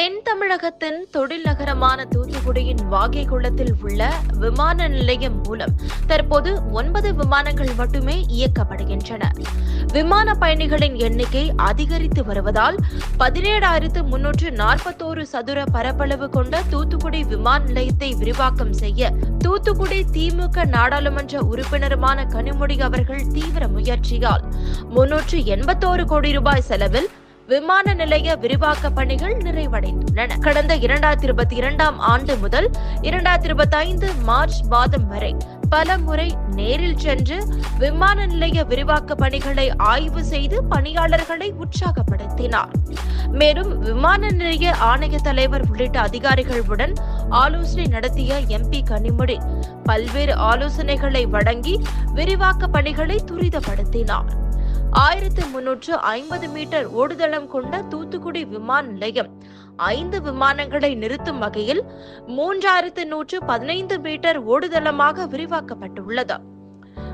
தமிழகத்தின் தொழில் நகரமான தூத்துக்குடியின் வாகை குளத்தில் உள்ள விமான நிலையம் மூலம் தற்போது ஒன்பது விமானங்கள் மட்டுமே இயக்கப்படுகின்றன. விமான பயணிகளின் எண்ணிக்கை அதிகரித்து வருவதால் பதினேழாயிரத்து முன்னூற்று நாற்பத்தோரு சதுர பரப்பளவு கொண்ட தூத்துக்குடி விமான நிலையத்தை விரிவாக்கம் செய்ய தூத்துக்குடி திமுக நாடாளுமன்ற உறுப்பினருமான கனிமொழி அவர்கள் தீவிர முயற்சியால் முன்னூற்று எண்பத்தோரு கோடி ரூபாய் செலவில் விமான நிலைய விரிவாக்க பணிகள் நிறைவடைந்துள்ளன. கடந்த இரண்டாயிரத்தி இருபத்தி இரண்டாம் ஆண்டு முதல் இரண்டாயிரத்தி இருபத்தி ஐந்து மார்ச் மாதம் வரை பல முறை நேரில் சென்று விமான நிலைய விரிவாக்க பணிகளை ஆய்வு செய்து பணியாளர்களை உற்சாகப்படுத்தினார். மேலும் விமான நிலைய ஆணைய தலைவர் உள்ளிட்ட அதிகாரிகளுடன் ஆலோசனை நடத்திய எம்பி கனிமொழி பல்வேறு ஆலோசனைகளை வழங்கி விரிவாக்க பணிகளை துரிதப்படுத்தினார். ஆயிரத்து முன்னூற்று ஐம்பது மீட்டர் ஓடுதளம் கொண்ட தூத்துக்குடி விமான நிலையம். ஐந்து விமானங்களை நிறுத்தும் வகையில் மூன்றாயிரத்து நூற்று பதினைந்து மீட்டர் ஓடுதளமாக விரிவாக்கப்பட்டுள்ளது.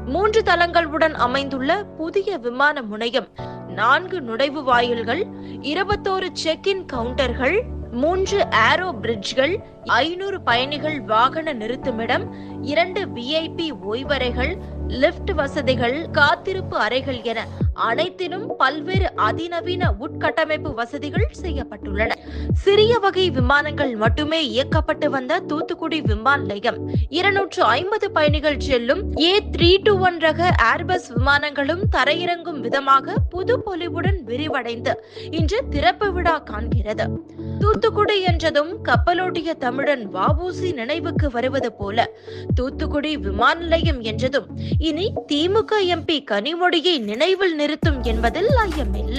மூன்று தளங்களுடன் அமைந்துள்ள புதிய விமான முனையம் நான்கு நுழைவு வாயில்கள் இருபத்தோரு செக் இன் கவுண்டர்கள் மூன்று ஏரோ பிரிட்ஜ்கள் ஐநூறு பயணிகள் வாகன நிறுத்துமிடம் இரண்டு விஐபி ஓய்வறைகள் லிஃப்ட் வசதிகள் காத்திருப்பு அறைகள் என அனைத்திலும் பல்வேறு அதிநவீன உட்கட்டமைப்பு வசதிகள் செய்யப்பட்டுள்ளன. சிறிய வகை விமானங்கள் மட்டுமே இயக்கப்பட்டு வந்த தூத்துக்குடி விமான நிலையம். இருநூற்று ஐம்பது பயணிகள் செல்லும் ஏ த்ரீ டூ ஒன் ரக ஏர்பஸ் விமானங்களும் தரையிறங்கும் விதமாக புது பொலிவுடன் விரிவடைந்து இன்று திறப்பு விழா காண்கிறது. தூத்துக்குடி என்றதும் கப்பலோட்டிய தமிழன் வாபூசி நினைவுக்கு வருவது போல. தூத்துக்குடி விமான நிலையம் என்றதும் இனி திமுக எம்பி கனிமொழியை நினைவில் நிறுத்தும் என்பதில் ஐயமில்லை.